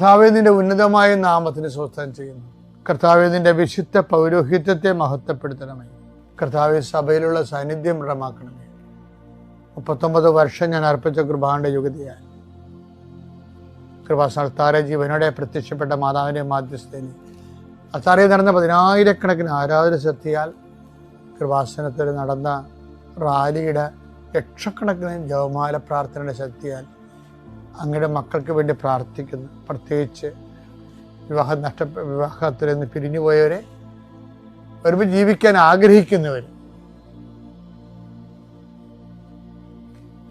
കർത്താവെ നിന്റെ ഉന്നതമായ നാമത്തിന് സ്വസ്ഥം ചെയ്യുന്നു. കർത്താവെ നിന്റെ വിശുദ്ധ പൗരോഹിത്യത്തെ മഹത്വപ്പെടുത്തണമേ. കർത്താവെ സഭയിലുള്ള സാന്നിധ്യം ദൃഢമാക്കണമേ. മുപ്പത്തൊമ്പത് വർഷം ഞാൻ അർപ്പിച്ച കൃപാന്റെ യുഗതിയായി കൃപാസ്ഥാനത്താറെ ജീവനോടെ പ്രത്യക്ഷപ്പെട്ട മാതാവിന്റെ മാധ്യസ്ഥയിൽ അത്താറയിൽ നടന്ന പതിനായിരക്കണക്കിന് ആരാധന ശക്തിയാൽ കൃപാസനത്തിൽ നടന്ന റാലിയുടെ ലക്ഷക്കണക്കിന് ജവമാല പ്രാർത്ഥനയുടെ ശക്തിയാൽ അങ്ങയുടെ മക്കൾക്ക് വേണ്ടി പ്രാർത്ഥിക്കുന്നു. പ്രത്യേകിച്ച് വിവാഹം നഷ്ട വിവാഹത്തിൽ നിന്ന് പിരിഞ്ഞുപോയവരെ ഒരുമിച്ച് ജീവിക്കാൻ ആഗ്രഹിക്കുന്നവർ.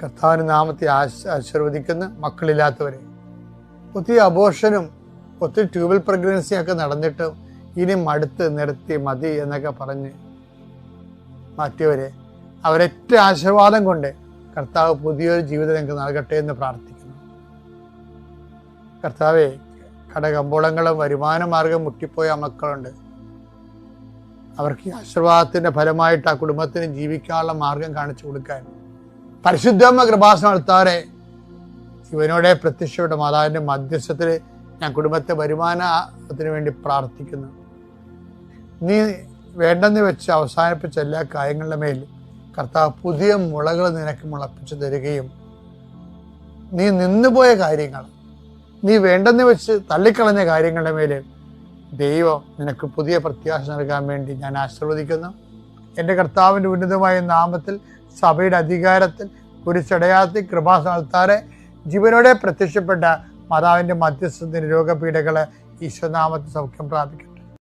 കർത്താവിന് നാമത്തെ ആശ ആശീർവദിക്കുന്ന മക്കളില്ലാത്തവരെ ഒത്തിരി അബോഷനും ഒത്തിരി ട്യൂബൽ പ്രഗ്നൻസിയൊക്കെ നടന്നിട്ട് ഇനി മടുത്ത് നിർത്തി മതി എന്നൊക്കെ പറഞ്ഞ് മാറ്റിയവരെ അവരൊറ്റ ആശീർവാദം കൊണ്ട് കർത്താവ് പുതിയൊരു ജീവിതം നിങ്ങൾക്ക് നൽകട്ടെ എന്ന് പ്രാർത്ഥിക്കുന്നു. കർത്താവെ കടകമ്പോളങ്ങളും വരുമാന മാർഗം മുട്ടിപ്പോയ മക്കളുണ്ട്. അവർക്ക് ഈ ആശീർവാദത്തിന്റെ ഫലമായിട്ട് ആ കുടുംബത്തിന് ജീവിക്കാനുള്ള മാർഗം കാണിച്ചു കൊടുക്കാൻ. പരിശുദ്ധമ്മ കൃപാസനം നടത്താറെ ഇവനോടെ പ്രത്യക്ഷപ്പെട്ട മാതാവിന്റെ മധ്യസ്ഥത്തിൽ ഞാൻ കുടുംബത്തെ വരുമാനത്തിന് വേണ്ടി പ്രാർത്ഥിക്കുന്നു. നീ വേണ്ടെന്ന് വെച്ച് അവസാനിപ്പിച്ച എല്ലാ കാര്യങ്ങളുടെ മേൽ കർത്താവ് പുതിയ മുളകൾ നിനക്ക് മുളപ്പിച്ചു തരികയും നീ നിന്നുപോയ കാര്യങ്ങൾ നീ വേണ്ടെന്ന് വെച്ച് തള്ളിക്കളഞ്ഞ കാര്യങ്ങളുടെ മേൽ ദൈവം നിനക്ക് പുതിയ പ്രത്യാശ നൽകാൻ വേണ്ടി ഞാൻ ആശീർവദിക്കുന്നു. എന്റെ കർത്താവിന്റെ ഉന്നതമായ നാമത്തിൽ സഭയുടെ അധികാരത്തിൽ കുരിച്ചടയാത്തി കൃപാസ്ഥാനത്താറെ ജീവനോടെ പ്രത്യക്ഷപ്പെട്ട മാതാവിന്റെ മധ്യസ്ഥത്തിന് രോഗപീഠകളെ ഈശ്വനാമത്തിൽ സൗഖ്യം പ്രാപിക്കുന്നു.